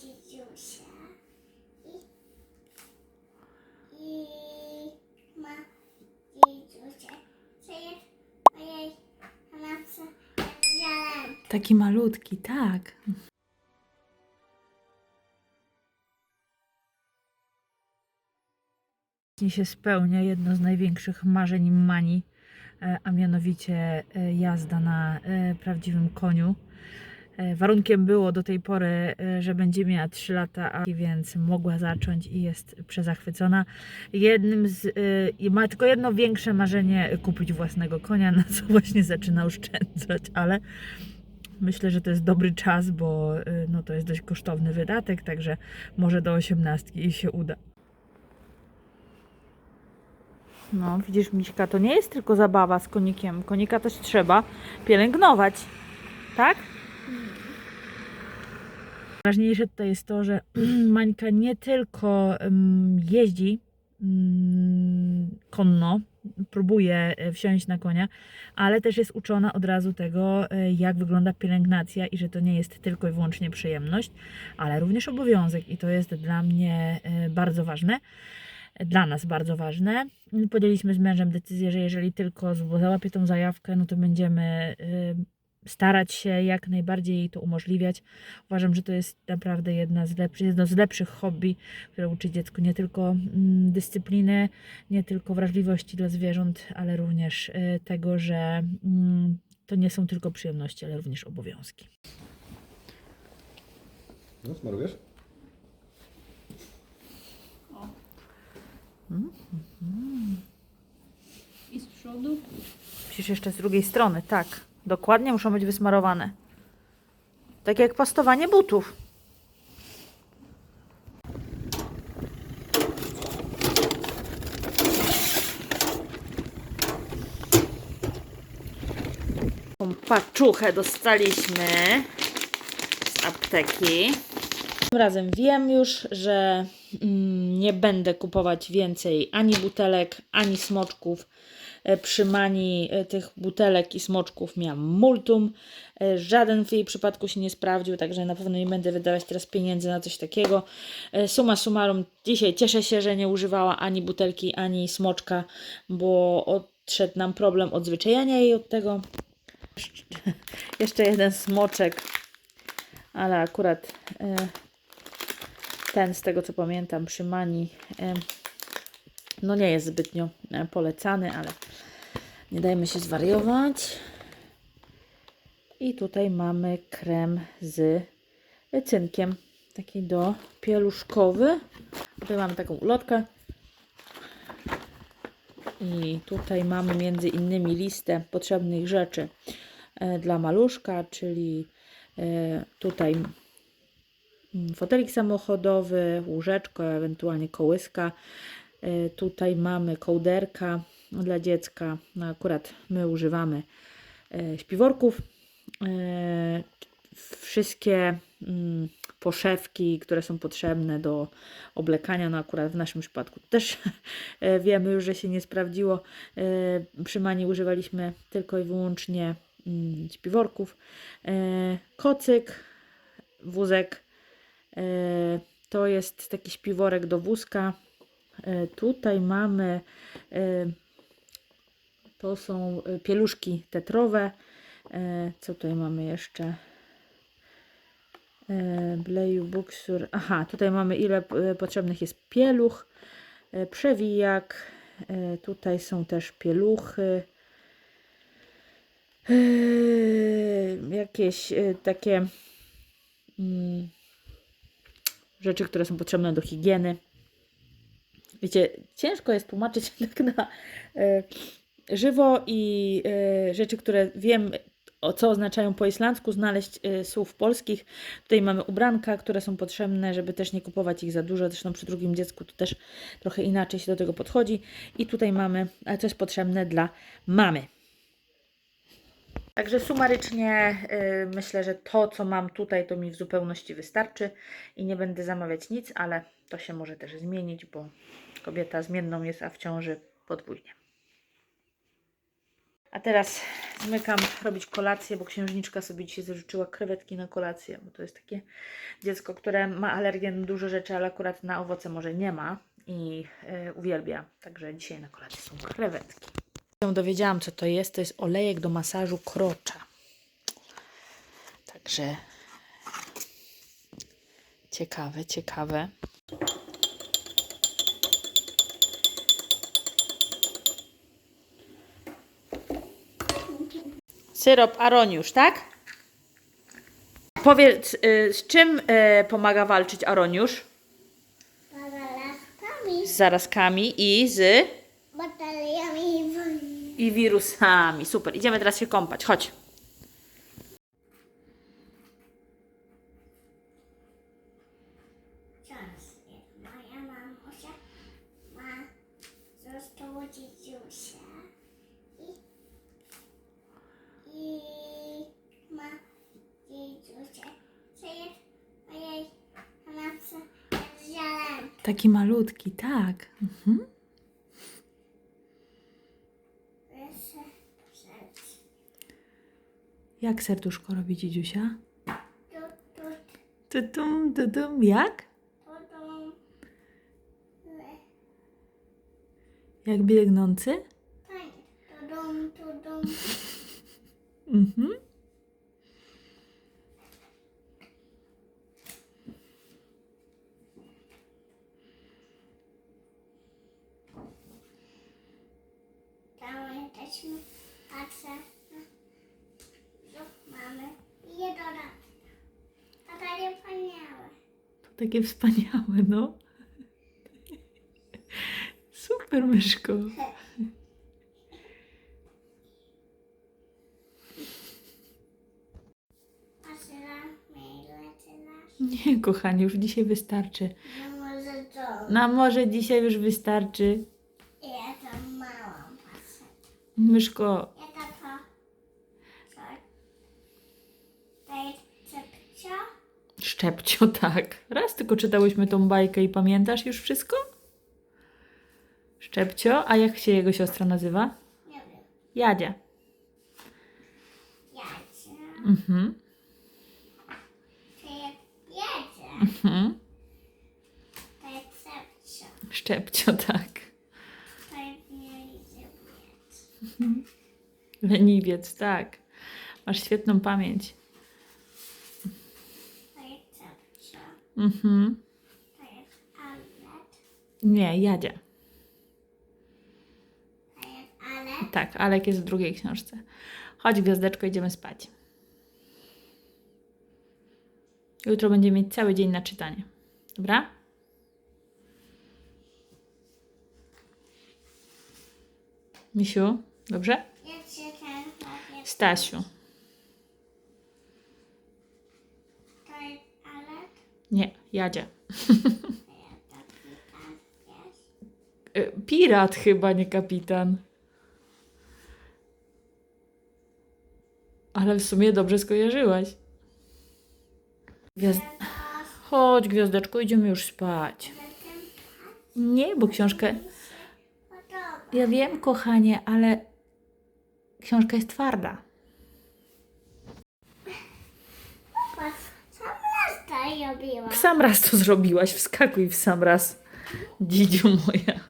dzidziusia i, i ma dzidziusia, co jest mojej matce zieleń. Taki malutki, tak. Się spełnia jedno z największych marzeń mani, e, a mianowicie e, jazda na e, prawdziwym koniu. E, Warunkiem było do tej pory, e, że będzie miała 3 lata, a więc mogła zacząć i jest przezachwycona. Jednym z, e, ma tylko jedno większe marzenie kupić własnego konia, na co właśnie zaczyna oszczędzać, ale myślę, że to jest dobry czas, bo no, to jest dość kosztowny wydatek, także może do 18 i się uda. No, widzisz, Miśka, to nie jest tylko zabawa z konikiem. Konika też trzeba pielęgnować, tak? Ważniejsze tutaj jest to, że Mańka nie tylko jeździ mm, konno, próbuje e, wsiąść na konia, ale też jest uczona od razu tego, e, jak wygląda pielęgnacja i że to nie jest tylko i wyłącznie przyjemność, ale również obowiązek i to jest dla mnie e, bardzo ważne dla nas bardzo ważne. Podjęliśmy z mężem decyzję, że jeżeli tylko załapie tą zajawkę, no to będziemy starać się jak najbardziej jej to umożliwiać. Uważam, że to jest naprawdę jedna z lepszych, jedno z lepszych hobby, które uczy dziecku nie tylko mm, dyscypliny, nie tylko wrażliwości dla zwierząt, ale również y, tego, że mm, to nie są tylko przyjemności, ale również obowiązki. No, smarujesz? I z przodu? Musisz jeszcze z drugiej strony, tak. Dokładnie muszą być wysmarowane. Tak jak pastowanie butów. Tą paczuchę dostaliśmy z apteki. Tym razem wiem już, że mm, nie będę kupować więcej ani butelek, ani smoczków. E, Przy mani e, tych butelek i smoczków miałam multum. E, Żaden w jej przypadku się nie sprawdził, także na pewno nie będę wydawać teraz pieniędzy na coś takiego. Suma summarum, dzisiaj cieszę się, że nie używała ani butelki, ani smoczka, bo odszedł nam problem odzwyczajania jej od tego. Jeszcze jeden smoczek, ale akurat ten, z tego co pamiętam, przy mani, e, no nie jest zbytnio polecany, ale nie dajmy się zwariować. I tutaj mamy krem z cynkiem, taki do pieluszkowy. Tutaj mamy taką ulotkę. I tutaj mamy między innymi listę potrzebnych rzeczy e, dla maluszka, czyli e, tutaj mm, fotelik samochodowy, łóżeczko, ewentualnie kołyska. E, Tutaj mamy kołderka dla dziecka. No akurat my używamy e, śpiworków. E, Wszystkie mm, poszewki, które są potrzebne do oblekania, no akurat w naszym przypadku też e, wiemy już, że się nie sprawdziło. Przy mani używaliśmy tylko i wyłącznie mm, śpiworków. Kocyk, wózek, to jest taki śpiworek do wózka. Tutaj mamy, to są e, pieluszki tetrowe. E, Co tutaj mamy jeszcze? E, Bleju, buksur. Aha, tutaj mamy ile e, potrzebnych jest pieluch, e, przewijak. Tutaj są też pieluchy. Jakieś e, takie mm, rzeczy, które są potrzebne do higieny. Wiecie, ciężko jest tłumaczyć tak na żywo i e, rzeczy, które wiem, o co oznaczają po islandzku, znaleźć e, słów polskich. Tutaj mamy ubranka, które są potrzebne, żeby też nie kupować ich za dużo. Zresztą przy drugim dziecku to też trochę inaczej się do tego podchodzi. I tutaj mamy, ale co jest potrzebne dla mamy. Także sumarycznie y, myślę, że to, co mam tutaj, to mi w zupełności wystarczy i nie będę zamawiać nic, ale to się może też zmienić, bo kobieta zmienną jest, a w ciąży podwójnie. A teraz zmykam robić kolację, bo księżniczka sobie dzisiaj zażyczyła krewetki na kolację, bo to jest takie dziecko, które ma alergię na duże rzeczy, ale akurat na owoce może nie ma i y, uwielbia. Także dzisiaj na kolację są krewetki. Się Dowiedziałam, co to jest. To jest olejek do masażu krocza. Także ciekawe, ciekawe. Syrop Aroniusz, tak? Powiedz, y, z czym y, pomaga walczyć Aroniusz? Paralaskami, Z zarazkami i z bataliami i wojny. i wirusami. Super, idziemy teraz się kąpać. Chodź. Czas, jak moja mamusia ma zostało dzidziusia i, i ma dzidziusia, co jest mojej matce zieleń. Taki malutki, tak. Mhm. Jak serduszko robi dzidziusia? Tu, tu, Tutum, tutum, jak? Jak biegnący? fajnie. Tu, dum, tu, dum. Mhm. Jesteśmy, patrzę brzuch mamy i je dodam. Tata nie wspaniałe. To takie wspaniałe, no. Super, myszko. Nie, kochani, już dzisiaj wystarczy. No to. Na może dzisiaj już wystarczy. Myszko, Ja cepcio? szczepcio, tak. Raz tylko czytałyśmy tą bajkę i pamiętasz już wszystko? Szczepcio, a jak się jego siostra nazywa? Nie wiem. Jadzia. Jadzie. Mhm. To jedzie. mhm. To. Szczepcio, tak. To jest nie idzie mieć. Leniwiec, tak. Masz świetną pamięć. To jest cepcio. Mhm. To jest. Nie, Jadzia. To jest ale. Tak, Alek jest w drugiej książce. Chodź, gwiazdeczko, idziemy spać. Jutro będziemy mieć cały dzień na czytanie. Dobra? Misiu, dobrze? Stasiu. To jest ale. Nie, Jadzia. To Pirat chyba, nie kapitan. Ale w sumie dobrze skojarzyłaś. Gwiazd... Chodź, gwiazdeczko, idziemy już spać. Nie, bo książkę. Ja wiem, kochanie, ale książka jest twarda. Patrz, sam raz to. W sam raz to zrobiłaś, wskakuj w sam raz. Dzidziu moja.